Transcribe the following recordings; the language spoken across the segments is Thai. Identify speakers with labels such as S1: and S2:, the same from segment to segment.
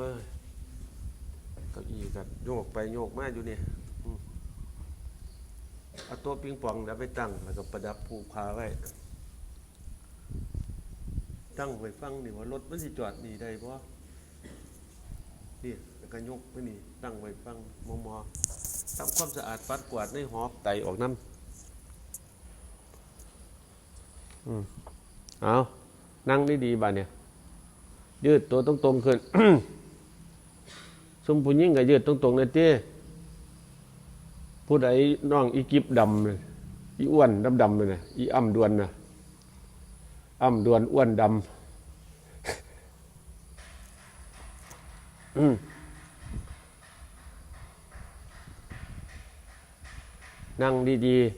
S1: เอ้ยเก้าอี้กันโยกไปโยกมาอยู่เนี่ยเอาตัวปิงปองเดี๋ยวไปตั้งแล้วก็ประดับผูกพาไว้ ตั้งไว้ฟังนี่ว่ารถมันสิจอดนี่ได้บ่นี่แล้วก็ยกไปนี่ ตั้งไว้ฟังมอมอทำความสะอาดปัดกวาดในหอบไตออกน้ำอืมเอานั่งได้ดีบ้านเนี่ย ยืดตัวตรงๆขึ้น สมผู้ยิ่งก็ยืดตรงๆเลยเต้ผู้ใดน้องอีกิบดำเลยอีอ้วนดำๆเลยนะอีอ้ำดวนนะอ้ำดวนอ้วนดำอืมนั่งดีๆ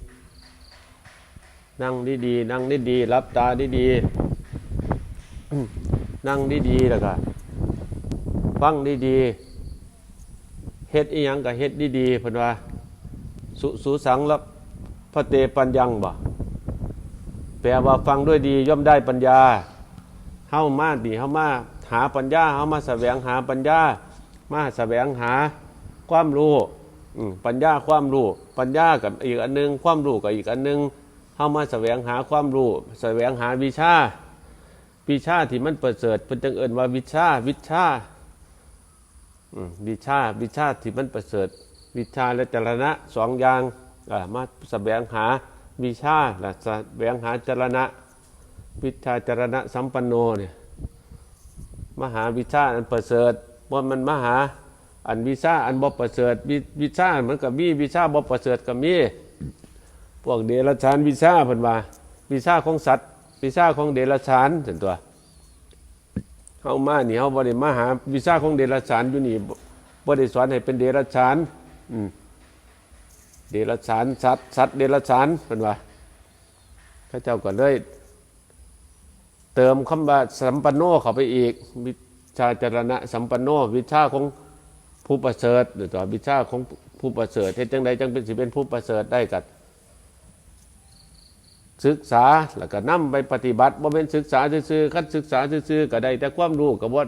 S1: นั่งดีๆ นั่งดีๆรับตาดีๆ นั่งดีๆแล้วก็ฟังดีๆ ฮ็ดอีหยังก็เฮ็ดดีๆเพิ่นว่า สุสุสังรับพระเตปัญญังบ่แปลว่าฟังด้วยดีย่อมได้ปัญญาเฮามาดีเฮามาหาปัญญาเฮามาแสวงหาปัญญา มาแสวงหาความรู้ปัญญาความรู้ปัญญากับอีกอันหนึง ความรู้กับอีกอันหนึงเฮามาแสวงหาความรู้แสวงหาวิชาวิชาที่มันประเสริฐเป็นจังเอิญว่าวิชาวิชา วิชาวิชาที่มันประเสริฐ วิชาและจรณะสองอย่างอ่ามาแสวงหาวิชาและแสวงหาจรณะ วิชาจรณะสัมปันโนเนี่ยมหาวิชาอันประเสริฐว่ามันมหาอันวิชาอันบ่ประเสริฐวิวิชามันก็มีวิชาบ่ประเสริฐก็มีพวกเดรัจฉานวิชาเพิ่นว่าวิชาของสัตว์วิชาของเดรัจฉานถึงตัว เฮามานี่เฮาบ่ได้มาหาวิชาของเดรัจฉานอยู่นี่บ่บ่ได้สอนให้เป็นเดรัจฉานเดรัจฉานสัตว์สัตว์เดรัจฉานเพิ่นว่าเขาเจ้าก็เลยเติมคำว่าสัมปันโนเข้าไปอีก วิชาจรณะสัมปันโน วิชาของผู้ประเสริฐหรือตัววิชาของผู้ประเสริฐเฮ็จังใดจังเป็นสิเป็นผู้ประเสริฐได้กัด ศึกษาแล้วก็นำไปปฏิบัติบ่เป็นศึกษาซื่อๆคันศึกษาซื่อๆก็ได้แต่ความรู้ก็บ่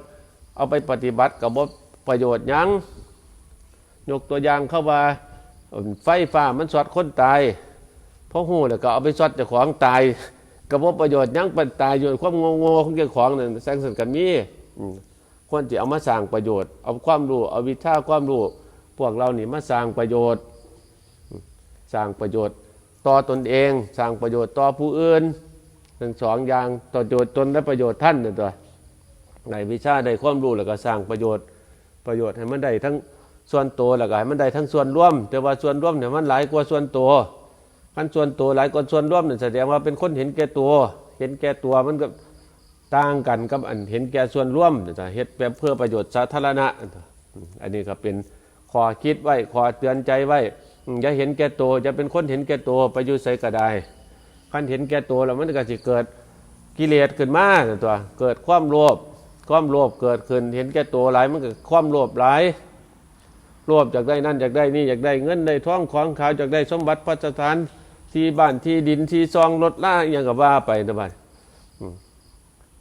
S1: เอาไปปฏิบัติก็บ่ประโยชน์ยังยกตัวอย่างเข้าว่าไฟฟ้ามันสอดคนตายเพราะหูแล้วก็เอาไปสอดเจ้าของตายก็บ่ประโยชน์ยังเป็นตายอยู่ความโง่ๆของเจ้าของนั่นแสงสันกันมีควรจะเอามาสร้างประโยชน์ เอาความรู้เอาวิชาความรู้พวกเรานี่มาสร้างประโยชน์ สร้างประโยชน์ ต่อตนเองสร้างประโยชน์ต่อผู้อื่นทั้งสองอย่างต่อประโยชน์ตนและประโยชน์ท่านนี่ตัวในวิชาได้ความรู้แล้วก็สร้างประโยชน์ประโยชน์ให้มันได้ทั้งส่วนตัวแล้วก็ให้มันได้ทั้งส่วนร่วม แต่ว่าส่วนร่วมเนี่ยมันหลายกว่าส่วนตัวขั้นส่วนตัวหลายกว่าส่วนร่วมเนี่ยแสดงว่าเป็นคนเห็นแก่ตัว เห็นแก่ตัวมันก็ต่างกันกับอันเห็นแก่ส่วนร่วมจะเฮ็ดแบบเพื่อประโยชน์สาธารณะ อันนี้ก็เป็นขอคิดไว้ขอเตือนใจไว้ อย่าเห็นแก่ตัวจะเป็นคนเห็นแก่ตัวไปอยู่ใส่ก็ไดคันเห็นแก่ตัวแล้วมันก็จะเกิดกิเลสขึ้นมาตัว เกิดความโลภความโลภเกิดขึ้น เห็นแก่ตัวหลายมันก็ความโลภหลายโลภจากได้นั่นจากได้นี่อยากได้เงินได้ท้องของขาวจากได้สมบัติพัสถานที่บ้านที่ดินที่ซองรถล่าอย่างกับว่าไปนะบ้าน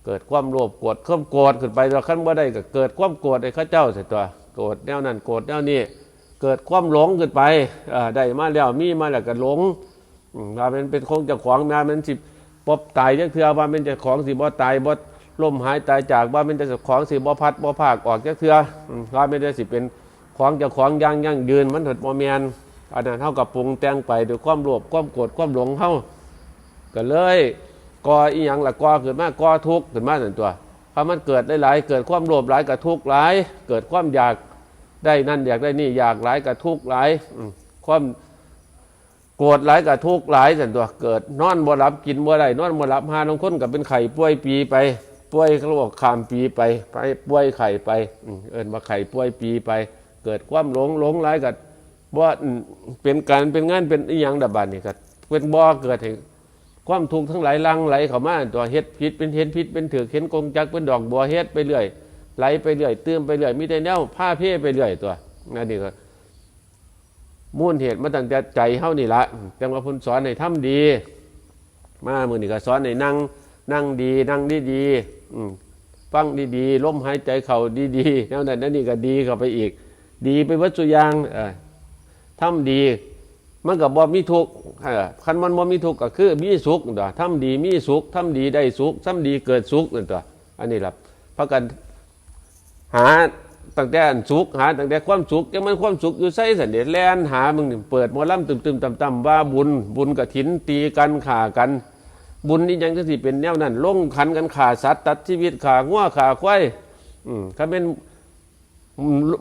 S1: เกิดความโลภโกรธความโกรธขึ้นไปตัวขั้นว่าได้ก็เกิดความโกรธในข้าเจ้าเสร็จตัวโกรธแนวนั้นโกรธแนวนี้ เกิดความหลงขึ้นไปได้มาแล้วมีมาแล้วก็หลงมว่ามันเป็นคงจะของมามันสิปบตายจังเถื่อว่ามันจะของสิบ่ตายบ่ล่มหายตายจากว่ามันจะของสิบ่พัดบ่ภาคออกจังเถื่อมว่ามันจะสิเป็นของจะของย่างย่างยืนมันถิดบ่แมนอันนั้นเท่ากับปรุงแต่งไปด้วยความโลภความโกรธความหลงเฮาก็เลยก่ออีหยังละก่อขึ้นมาก่อทุกข์ขึ้นมาหนึ่งตัวพอมันเกิดหลายๆเกิดความโลภหลายกับทุกข์หลาย เกิดความอยาก ได้นั่นอยากได้นี่อยากหลายกับทุกข์หลายความโกรธหลายกับทุกข์หลายสันตัวเกิด นอนบ่หลับกินบ่ได้นอนบ่หลับหาลงคนกับเป็นไข่ป่วยปีไปป่วยเขาบอกขามปีไป ไปป่วยไข่ไปเอินว่าไข่ป่วยปีไป เกิดความหลงหลงหลายกับบ่อืมเป็นการเป็นงานเป็นอีหยังดับบานนี่ก็เป็นบ่เกิดให้ความทุกข์ทั้งหลายลังไหลเข้ามาตัวเฮ็ดผิดเป็นเห็นผิดเป็นถือเห็นกงจักเป็นดอกบัวเฮ็ดไปเรื่อย ไหลไปเรื่อยเติมไปเรื่อยมีแต่แนวผ้าเพ่ไปเรื่อยตัวนั่นนี่ก็มูลเหตุมาตั้งแต่ใจเฮานี่ละจังว่าพุ่นสอนให้ทำดี มามือนี่ก็สอนให้นั่งนั่งดีนั่งดีดีฟังดีๆลมหายใจเข้าดีๆแนวนั้นนั่นนี่ก็ดีเข้าไปอีก ดีไปวัตถุยางเออทำดี มันก็บ่มีทุกข์คันมันบ่มีทุกข์ก็คือมีสุขตัวทำดีมีสุขทำดีได้สุขทำดีเกิดสุขนั่นตัวอันนี้ละพากัน หาตั้งแต่สุขหาตั้งแต่ความสุขยังมันความสุขอยู่ไสสันเดแลนหามึงเปิดมอลำตึมๆต่ำๆว่าบุญบุญกฐินตีกันข่ากัน บุญนี่ยังจะสิเป็นแนวนั้นลงขันกันข่าสัตว์ตัดชีวิตข่าง้วขาควายอืมถ้าเป็น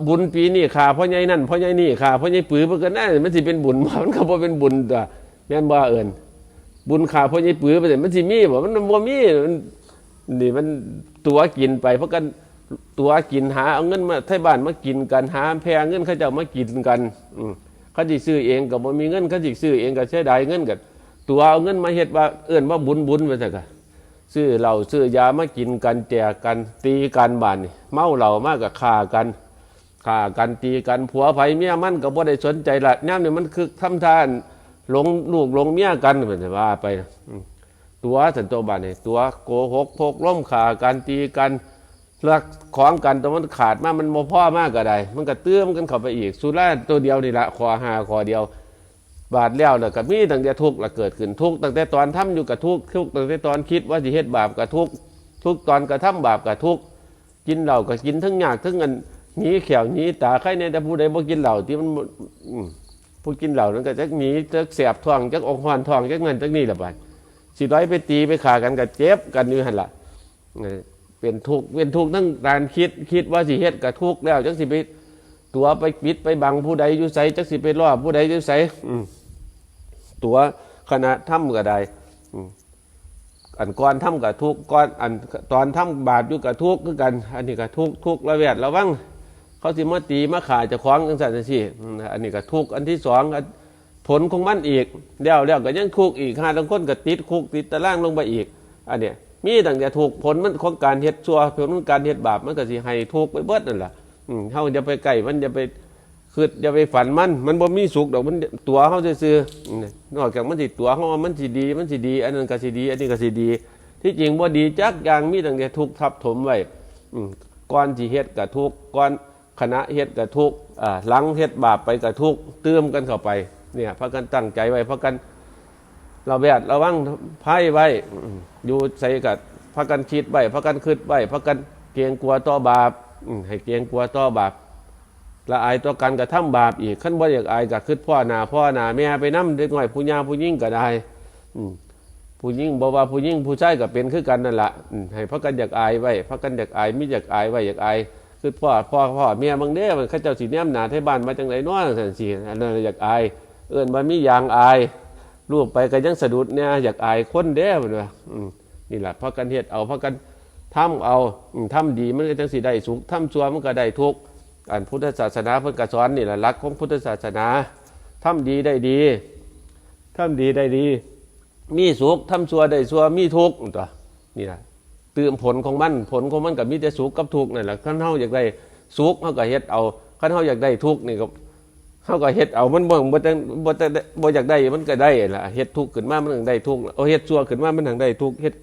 S1: บุญปีนี้ขาพ่อใหญ่นั่นพ่อใหญ่นี่ข่าพ่อใหญ่ปื้อเพื่อนนั่นมันสิเป็นบุญมันก็บ่เป็นบุญตัวแม่นบ่เอิญบุญข่าพ่อใหญ่ปื้อไปแต่มันสิมีบ่มันบ่มีมันนี่มันตัวกินไปเพราะกัน ตัวกินหาเอาเงินมาไทบ้านมากินกันหาแพงเงินเขาเจ้ามากินกันอืมเขาสิซื้อเองก็บ่มีเงินเขาสิซื้อเองก็เสียดายเงินกันตัวเอาเงินมาเฮ็ดว่าเอื้อนว่าบุญบุญไปซะกะซื้อเหล้าซื้อยามากินกันแจกกันตีกันบานนี่เมาเหล้ามากกับฆ่ากันฆ่ากันตีกันผัวไผเมียมันก็บ่ได้สนใจละแนวนี่ยมันคือทำทานหลงลูกหลงเมียกันเป็นว่าไปตัวสันตัวบานนี่ตัวโกหกพกล้มฆ่ากันตีกัน เลือกของกันแตัวมันขาดมากมันโมพ่อมากก็ได้ มันก็เตื้อมกันเข้าไปอีก สุราตัวเดียวนี่ละคอหาคอเดียว บาดแล้วเนี่ยก็มีตั้งแต่ทุกข์ละเกิดขึ้นทุกข์ตั้งแต่ตอนทำอยู่กับทุกข์ทุกข์ตั้งแต่ตอนคิดว่าสิเฮ็ดบาปกับทุกข์ทุกข์ตอนกระทำบาปกับทุกข์กินเหล้าก็กินทั้งยากทั้งเงินหนีเขียวหนีตาใครเนี่ยแต่ผู้ใดบ่กินเหล้าที่มันผู้กินเหล้านั้นก็จักหนีจักแสบท้องจักอกหอนท้องจักเงินจักนี่ละบาดสิร้อยไปตีไปฆ่ากันก็เจ็บกันอยู่หั่นล่ะ เป็นทุกข์เป็นทุกข์ทั้งการคิดคิดว่าสิเฮ็ดก็ทุกข์แล้วจักสิไปตัวไปปิดไปบังผู้ใดอยู่ไสจักสิไปล่อผู้ใดอยู่ไสตัวคณะถ้ำก็ได้อันก่อนถ้ำกับทุกก่อนอันตอนถ้ำบาปอยู่กับทุกคือกัน อันนี้กับทุกทุกระแวดระวังเขาสิมาตีมาขายจะคล้องจังสันจังซี่อืมอันนี้กับทุกอันที่สองผลของมันอีกแล้วแล้วก็ยังคุกอีกห้าทั้งคนก็ติดคุกติดตารางลงไปอีก อันเนี้ย มีตั้งแต่ถูกผลมันของการเฮ็ดชั่วผลของการเฮ็ดบาปมันก็สิให้ทุกข์ไปเบิดนั่นแหละอืมเฮาจะไปใกล้มันจะไปคืออย่าไปฝันมัน มันบ่มีสุขดอกมันตัวเขาซื่อๆนี่นอกจากมันสิตัวเขาว่ามันสิดี มันสิดี อันนั้นก็สิดี อันนี้ก็สิดี ที่จริงบ่ดีจักอย่างมีตั้งแต่ทุกข์ทับถมไว้อืมก่อนสิเฮ็ดกับทุกข์ก่อนคณะเฮ็ดกับทุกข์อ่าหลังเฮ็ดบาปไปกับทุกข์เติมกันเข้าไปเนี่ยพากันตั้งใจไว้พากัน เราแวดระวังไพ่ไว้อยู่ใส่กับพากันคิดไว้พากันคิดไว้พากันเกรงกลัวต่อบาปให้เกรงกลัวต่อบาปละอายต่อกันกระทำบาปอีกขั้นบ่อยากอายก็คือพ่อหนาพ่อหนาแม่ไปน้ำเด็กน้อยผู้ยาผู้ยิ่งก็ได้อืผู้ยิ่งบอกว่าผู้ยิ่งผู้ชายก็เป็นคือกันนั่นแหละให้พักกันอยากอายไว้พักกันอยากอายมิอยากอายไว้อยากอายคือพ่อพ่อพ่อแม่บางเด้มันข้าเจ้าสีแนมหนาไทบ้านมาจังไรน้อสันสีอันนั้นอยากอาย เอื้อนว่ามียางอาย รูปไปก็ยังสะดุดเนี่ยอยากอายคนเด้มันว่าอืมนี่แหละพักกันเฮ็ดเอาพักกันทำเอาทำดีมันก็จังสีได้สุขทำชั่วมันก็ได้ทุกอันพุทธศาสนาเพิ่นก็สอนนี่แหละหลักของพุทธศาสนาทำดีได้ดีทำดีได้ดี มีสุขทำชั่วได้ชั่วมีทุกตัวนี่แหละเตือนผลของมันผลของมันกับมีแต่สุขกับทุกนั่นแหละขั้นเฮาอยากได้สุขเฮาก็เฮ็ดเอาขั้นเฮาอยากได้ทุกนี่ก็ เฮาก็เฮ็ดเอามันบ่บ่แต่บ่แต่บ่อยากได้มันก็ได้ล่ะเฮ็ดทุกข์ขึ้นมามันถึงได้ทุกข์เอาเฮ็ดชั่วขึ้นมามันถึงได้ทุกข์เฮ็ด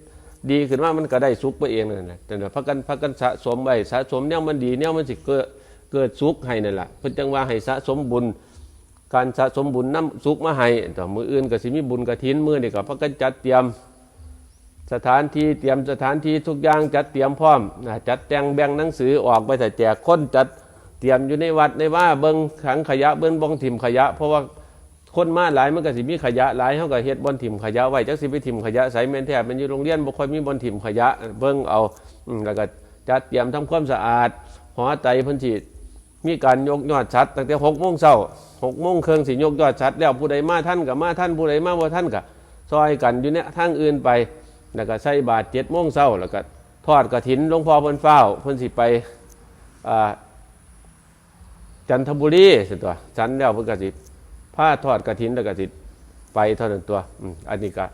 S1: ดีขึ้นมามันก็ได้สุขไปเองนั่นแหละแต่ว่าพักกันพักกันสะสมไว้สะสมเนี่ยมันดีเนี่ยมันสิเกิดเกิดสุขให้นั่นแหละเพิ่นจังว่าให้สะสมบุญ การสะสมบุญน้ำสุขมาให้ต่อมืออื่นก็สิมีบุญกระถินมือนี่ก็พักกันจัดเตรียมสถานที่เตรียมสถานที่ทุกอย่างจัดเตรียมพร้อมนะจัดแต่งแบ่งหนังสือออกไปแต่แจกคนจัด ตรียมอยู่ในวัดในว่าเบิ้งขังขยะเบิ้งบองถิ่มขยะ เพราะว่าคนมาหลายมันก็สิมีขยะหลายเฮาก็เฮ็ดบอนถิ่มขยะไว้จักสิไปถิ่มขยะใส่แม่นแท้มันอยู่โรงเรียนบ่ค่อยมีบอนถิ่มขยะ เบิ่งเอาแล้วก็จัดเตรียมทำความสะอาดหอไตเพิ่นสิมีการยกยอดชัดตั้งแต่6โมงเช้า6โมงเครึ่องสิยกยอดชัด แล้วผู้ใดมาท่านก็มาท่านผู้ใดมาบ่ท่านก็ซอยกันอยู่เนี่ยทางอื่นไปแล้วก็ใส่บาตร7โมงเช้าแล้วก็ทอดกฐินหลวงพ่อเพิ่นเฝ้าเพิ่นสิไปอ่า จันทบุรีสิตัวจันแล้วเพิ่นก็สิผ้าทอดกระถินแล้วกระถิไปเท่านั้นตัวอันนี้ก็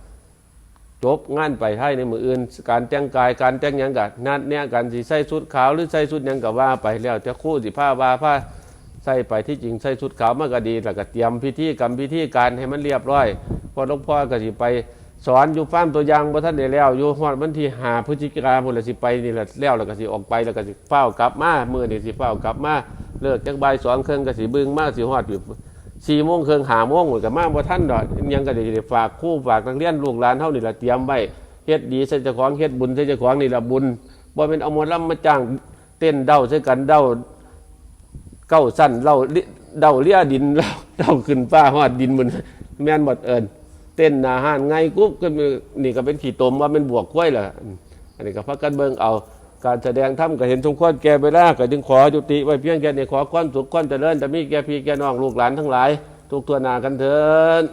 S1: จบงานไปให้ในมืออื่น การแต่งกายการแต่งยังกับนัดเนี่ยการสิใส่ชุดขาวหรือใส่ชุดยังกับว่าไปแล้วจะคู่สิผ้าว่าผ้าใส่ไปที่จริงใส่ชุดขาวมันก็ดีแล้วก็เตรียมพิธีกรรมพิธีการให้มันเรียบร้อยพอหลวงพ่อก็สิไปสอนอยู่ฟามตัวอย่างบ่ทันได้แล้วอยู่ฮอดวันที่5พฤศจิกายนพุ่นละสิไปนี่ละแล้วแล้วก็สิออกไปแล้วก็สิเฝ้ากลับมามื้อนี้สิเฝ้ากลับมา เลิกจักบ่าย2ครึ่องก็สิบึงมากสิฮอดอยู่4โมงเครึ่อง5โมงพุ่นก็มาบ่ทันดอกยังก็ได้ฝากครูฝากนักเรียนลูกหลานเฮานี่ละเตรียมไว้เฮ็ดดีใส่เจ้าของเฮ็ดบุญใส่เจ้าของนี่ละบุญบ่แม่นเอาหมอลำมาจ้างเต้นเด้าใส่กันเด้าเก้าสั้นเล่าเดาเลียดินเล่าเดาขึ้นฟ้าหอดดินมันแม่นบดเอิญเต้นหนาหานไงกุ๊บก็นี่ก็เป็นขี่ตมว่าเป็นบวกกล้วยล่ะอันนี้ก็พักกันเบิงเอา การแสดงถ้ำก็เห็นสมควรแก่เวลาก็จึงขอยุติไว้เพียงแค่นี้ขอความสุขความเจริญแต่มีแก่พี่แก่น้องลูกหลานทั้งหลาย ทุกตัวหนากันเถิด